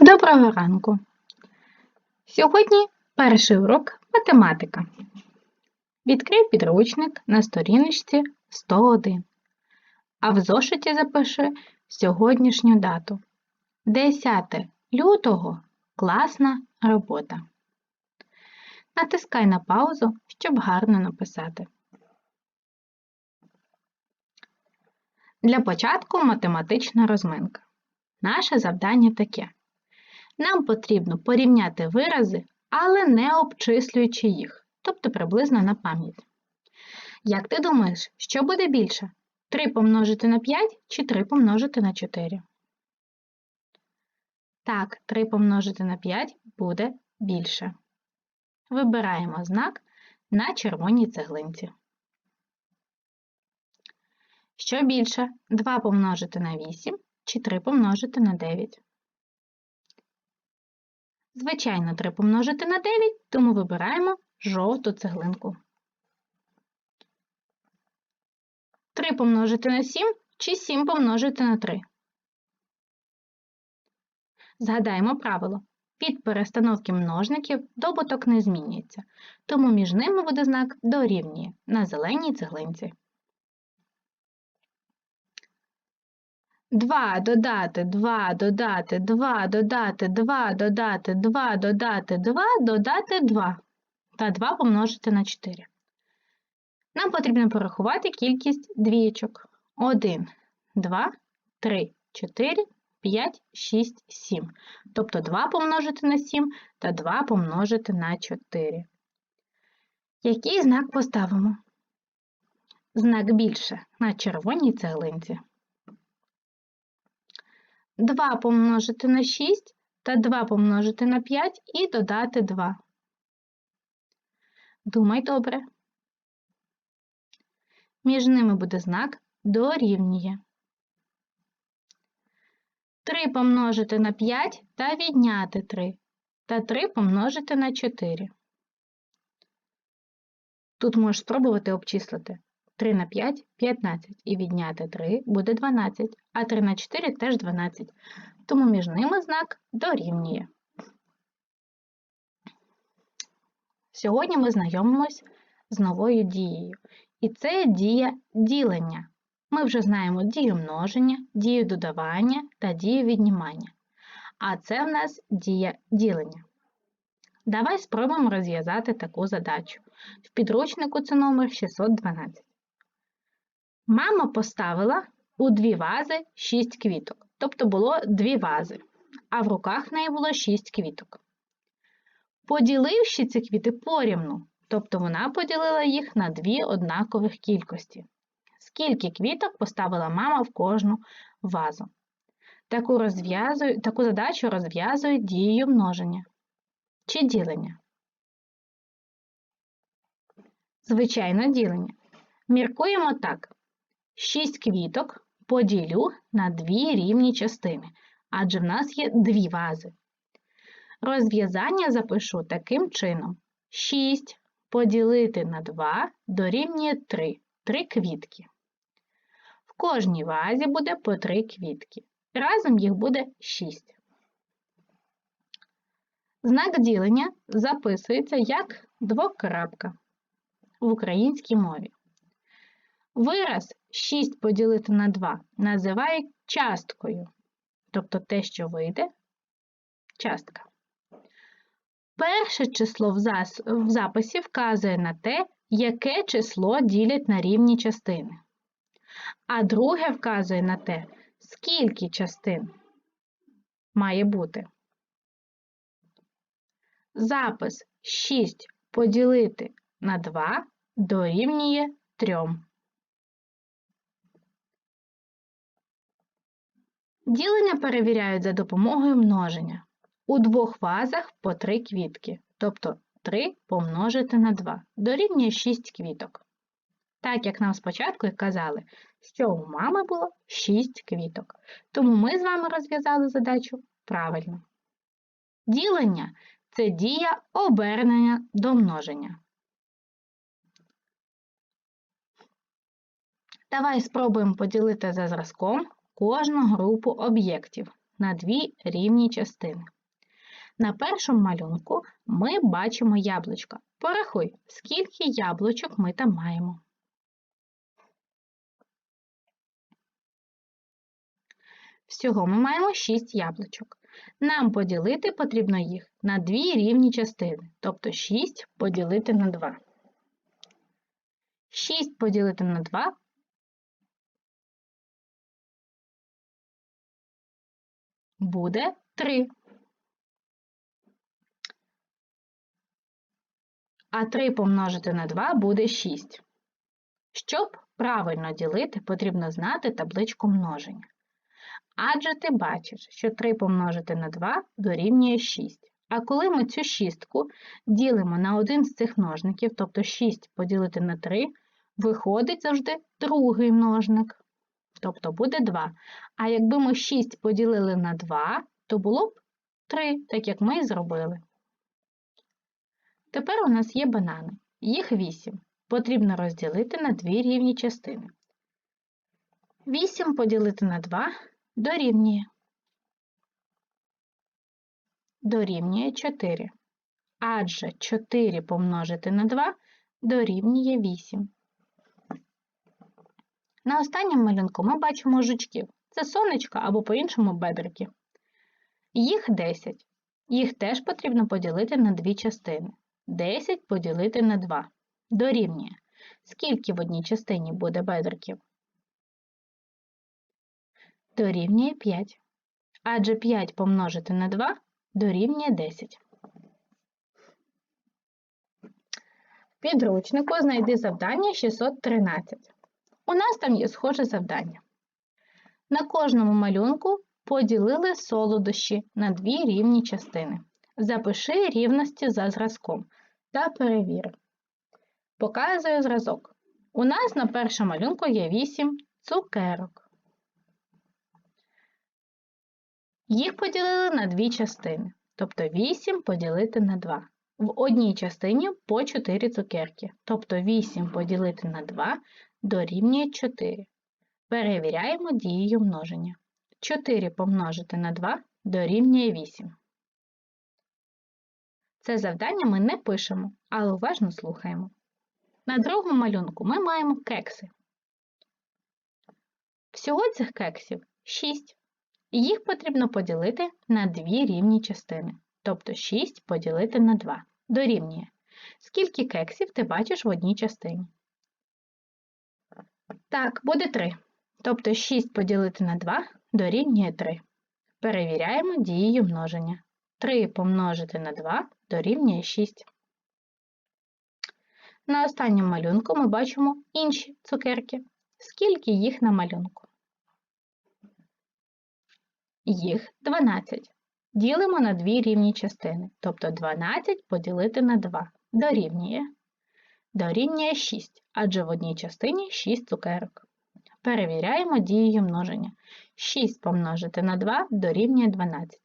Доброго ранку! Сьогодні перший урок математика. Відкрий підручник на сторіночці 101, а в зошиті запиши сьогоднішню дату. 10 лютого класна робота. Натискай на паузу, щоб гарно написати. Для початку математична розминка. Наше завдання таке. Нам потрібно порівняти вирази, але не обчислюючи їх, тобто приблизно на пам'ять. Як ти думаєш, що буде більше? 3 помножити на 5 чи 3 помножити на 4? Так, 3 помножити на 5 буде більше. Вибираємо знак на червоній цеглинці. Що більше? 2 помножити на 8 чи 3 помножити на 9? Звичайно, 3 помножити на 9, тому вибираємо жовту цеглинку. 3 помножити на 7 чи 7 помножити на 3. Згадаємо правило. Від перестановки множників добуток не змінюється, тому між ними буде знак дорівнює на зеленій цеглинці. 2 додати 2 додати 2 додати 2 додати 2 додати 2 додати 2 та 2 помножити на 4. Нам потрібно порахувати кількість двієчок. 1, 2, 3, 4, 5, 6, 7. Тобто 2 помножити на 7 та 2 помножити на 4. Який знак поставимо? Знак більше на червоній цеглинці. 2 помножити на 6 та 2 помножити на 5 і додати 2. Думай добре. Між ними буде знак дорівнює. 3 помножити на 5 та відняти 3 та 3 помножити на 4. Тут можеш спробувати обчислити. 3 на 5 – 15, і відняти 3 буде 12, а 3 на 4 теж 12, тому між ними знак дорівнює. Сьогодні ми знайомимось з новою дією, і це дія ділення. Ми вже знаємо дію множення, дію додавання та дію віднімання. А це в нас дія ділення. Давай спробуємо розв'язати таку задачу. В підручнику це номер 612. Мама поставила у дві вази 6 квіток, тобто було дві вази, а в руках в неї було 6 квіток. Поділивши ці квіти порівну, тобто вона поділила їх на дві однакових кількості. Скільки квіток поставила мама в кожну вазу? Таку, таку задачу розв'язують дією множення чи ділення. Звичайно, ділення. Міркуємо так. 6 квіток поділю на дві рівні частини, адже в нас є дві вази. Розв'язання запишу таким чином: 6 поділити на 2 дорівнює 3 3 квітки. В кожній вазі буде по 3 квітки. Разом їх буде 6. Знак ділення записується як двокрапка в українській мові. Вираз 6 поділити на 2 називають часткою, тобто те, що вийде частка. Перше число в записі вказує на те, яке число ділять на рівні частини, а друге вказує на те, скільки частин має бути. Запис 6 поділити на 2 дорівнює 3. Ділення перевіряють за допомогою множення. У двох вазах по 3 квітки, тобто 3 помножити на 2 дорівнює 6 квіток. Так як нам спочатку і казали, що у мами було 6 квіток. Тому ми з вами розв'язали задачу правильно. Ділення це дія обернення до множення. Давай спробуємо поділити за зразком кожну групу об'єктів на дві рівні частини. На першому малюнку ми бачимо яблучка. Порахуй, скільки яблучок ми там маємо. Всього ми маємо 6 яблучок. Нам поділити потрібно їх на дві рівні частини, тобто 6 поділити на 2. 6 поділити на 2 буде 3. А 3 помножити на 2 буде 6. Щоб правильно ділити, потрібно знати табличку множення. Адже ти бачиш, що 3 помножити на 2 дорівнює 6. А коли ми цю шістку ділимо на один з цих множників, тобто 6 поділити на 3, виходить завжди другий множник, тобто буде 2. А якби ми 6 поділили на 2, то було б 3, так як ми і зробили. Тепер у нас є банани. Їх 8. Потрібно розділити на дві рівні частини. 8 поділити на 2 дорівнює. Дорівнює 4. Адже 4 помножити на 2 дорівнює 8. На останньому малюнку ми бачимо жучків. Це сонечка або по-іншому бедрики. Їх 10. Їх теж потрібно поділити на дві частини. 10 поділити на 2. Дорівнює. Скільки в одній частині буде бедриків? Дорівнює 5. Адже 5 помножити на 2 дорівнює 10. В підручнику знайди завдання 613. У нас там є схоже завдання. На кожному малюнку поділили солодощі на дві рівні частини. Запиши рівності за зразком та перевір. Показую зразок. У нас на першому малюнку є 8 цукерок. Їх поділили на дві частини, тобто 8 поділити на 2. В одній частині по 4 цукерки, тобто 8 поділити на 2 дорівнює 4. Перевіряємо дією множення. 4 помножити на 2 дорівнює 8. Це завдання ми не пишемо, але уважно слухаємо. На другому малюнку ми маємо кекси. Всього цих кексів 6. Їх потрібно поділити на дві рівні частини, тобто 6 поділити на 2 дорівнює. Скільки кексів ти бачиш в одній частині? Так, буде 3. Тобто 6 поділити на 2 дорівнює 3. Перевіряємо дією множення. 3 помножити на 2 дорівнює 6. На останньому малюнку ми бачимо інші цукерки. Скільки їх на малюнку? Їх 12. Ділимо на дві рівні частини, тобто 12 поділити на 2 дорівнює. Дорівнює 6, адже в одній частині 6 цукерок. Перевіряємо дією множення. 6 помножити на 2 дорівнює 12.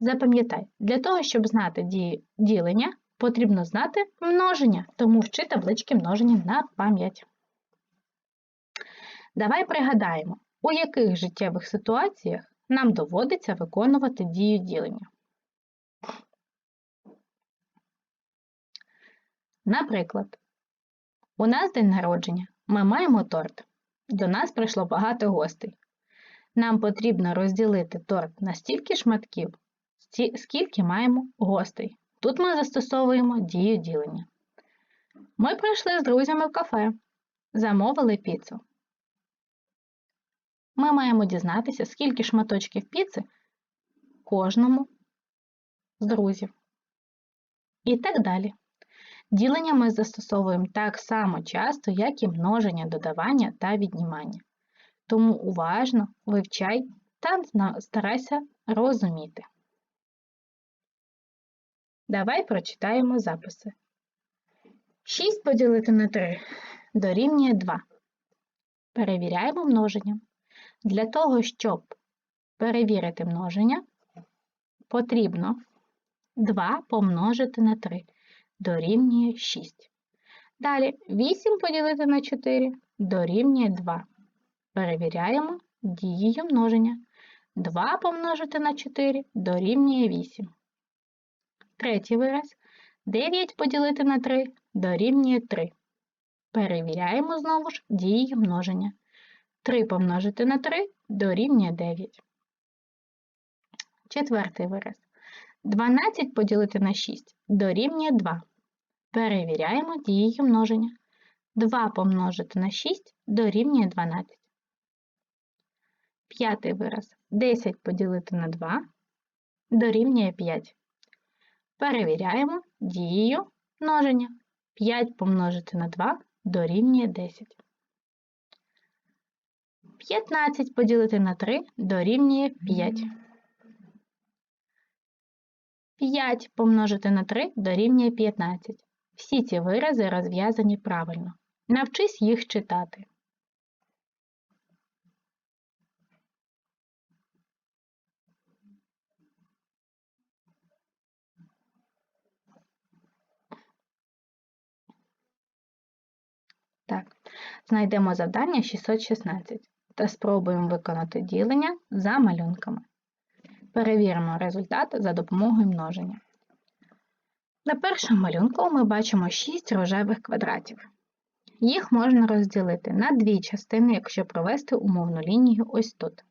Запам'ятай, для того, щоб знати дію ділення, потрібно знати множення, тому вчи таблички множення на пам'ять. Давай пригадаємо, у яких життєвих ситуаціях нам доводиться виконувати дію ділення. Наприклад, у нас день народження, ми маємо торт. До нас прийшло багато гостей. Нам потрібно розділити торт на стільки шматків, скільки маємо гостей. Тут ми застосовуємо дію ділення. Ми прийшли з друзями в кафе, замовили піцу. Ми маємо дізнатися, скільки шматочків піци кожному з друзів. І так далі. Ділення ми застосовуємо так само часто, як і множення, додавання та віднімання. Тому уважно вивчай та старайся розуміти. Давай прочитаємо записи. 6 поділити на 3 дорівнює 2. Перевіряємо множення. Для того, щоб перевірити множення, потрібно 2 помножити на 3 дорівнює 6. Далі 8 поділити на 4 дорівнює 2. Перевіряємо дією множення. 2 помножити на 4 дорівнює 8. Третій вираз. 9 поділити на 3 дорівнює 3. Перевіряємо знову ж дії множення. 3 помножити на 3 дорівнює 9. Четвертий вираз. 12 поділити на 6 дорівнює 2. Перевіряємо дією множення. 2 помножити на 6 дорівнює 12. П'ятий вираз. 10 поділити на 2 дорівнює 5. Перевіряємо дією множення. 5 помножити на 2 дорівнює 10. 15 поділити на 3 дорівнює 5. 5 помножити на 3 дорівнює 15. Всі ці вирази розв'язані правильно. Навчись їх читати. Так, знайдемо завдання 616 та спробуємо виконати ділення за малюнками. Перевіримо результат за допомогою множення. На першому малюнку ми бачимо 6 рожевих квадратів. Їх можна розділити на дві частини, якщо провести умовну лінію ось тут.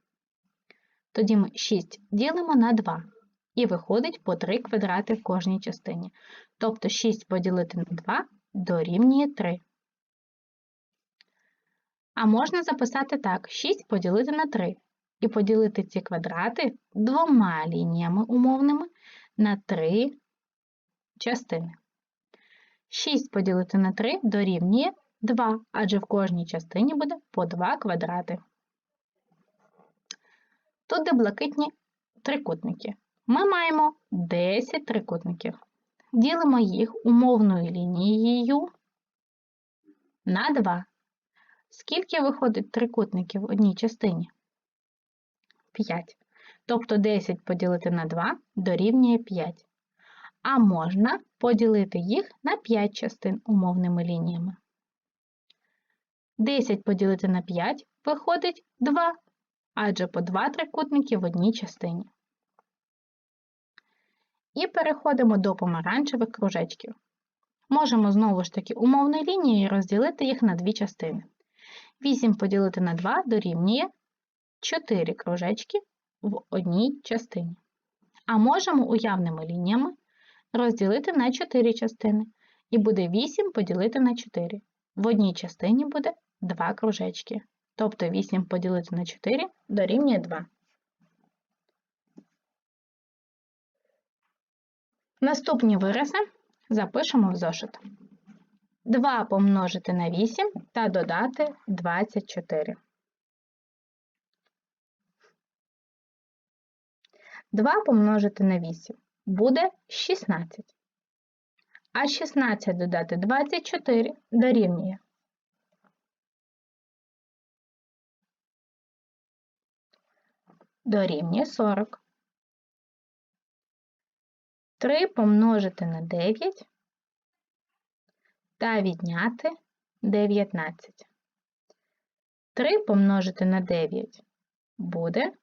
Тоді ми 6 ділимо на 2 і виходить по 3 квадрати в кожній частині. Тобто 6 поділити на 2 дорівнює 3. А можна записати так: 6 поділити на 3 і поділити ці квадрати двома лініями умовними на 3 частини. 6 поділити на 3 дорівнює 2, адже в кожній частині буде по 2 квадрати. Тут де блакитні трикутники. Ми маємо 10 трикутників. Ділимо їх умовною лінією на 2. Скільки виходить трикутників в одній частині? 5. Тобто 10 поділити на 2 дорівнює 5. А можна поділити їх на 5 частин умовними лініями. 10 поділити на 5 виходить 2, адже по 2 трикутники в одній частині. І переходимо до помаранчевих кружечків. Можемо знову ж таки умовною лінією розділити їх на дві частини. 8 поділити на 2 дорівнює 4 кружечки в одній частині. А можемо уявними лініями розділити на 4 частини. І буде 8 поділити на 4. В одній частині буде 2 кружечки. Тобто 8 поділити на 4 дорівнює 2. Наступні вирази запишемо в зошит. 2 помножити на 8 та додати 24. 2 помножити на 8 буде 16. А 16 додати 24 дорівнює. Дорівнює 40. 3 помножити на 9 та відняти 19. 3 помножити на 9 буде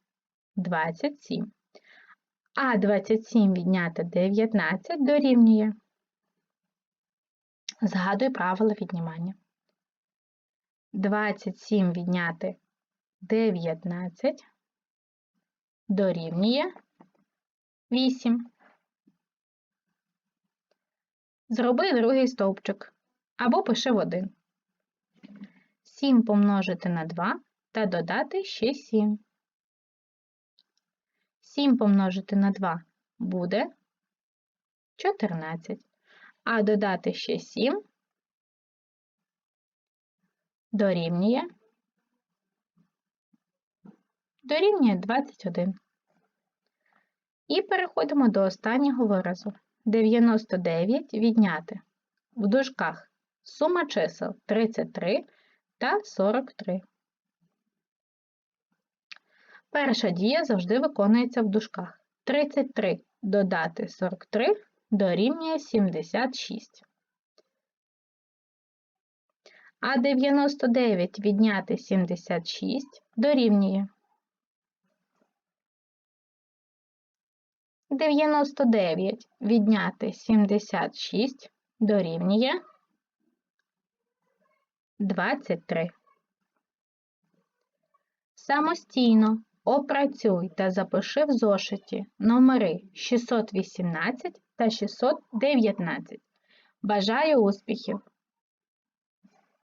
27. А 27 відняти 19 дорівнює. Згадуй правила віднімання. 27 відняти 19 дорівнює 8. Зроби другий стовпчик або пиши в один. 7 помножити на 2 та додати ще 7. 7 помножити на 2 буде 14. А додати ще 7 дорівнює дорівнює 21. І переходимо до останнього виразу. 99 відняти в дужках сума чисел 33 та 43. Перша дія завжди виконується в дужках. 33 додати 43 дорівнює 76. А 99 відняти 76 дорівнює 99 відняти 76 дорівнює 23. Самостійно опрацюй та запиши в зошиті номери 618 та 619. Бажаю успіхів!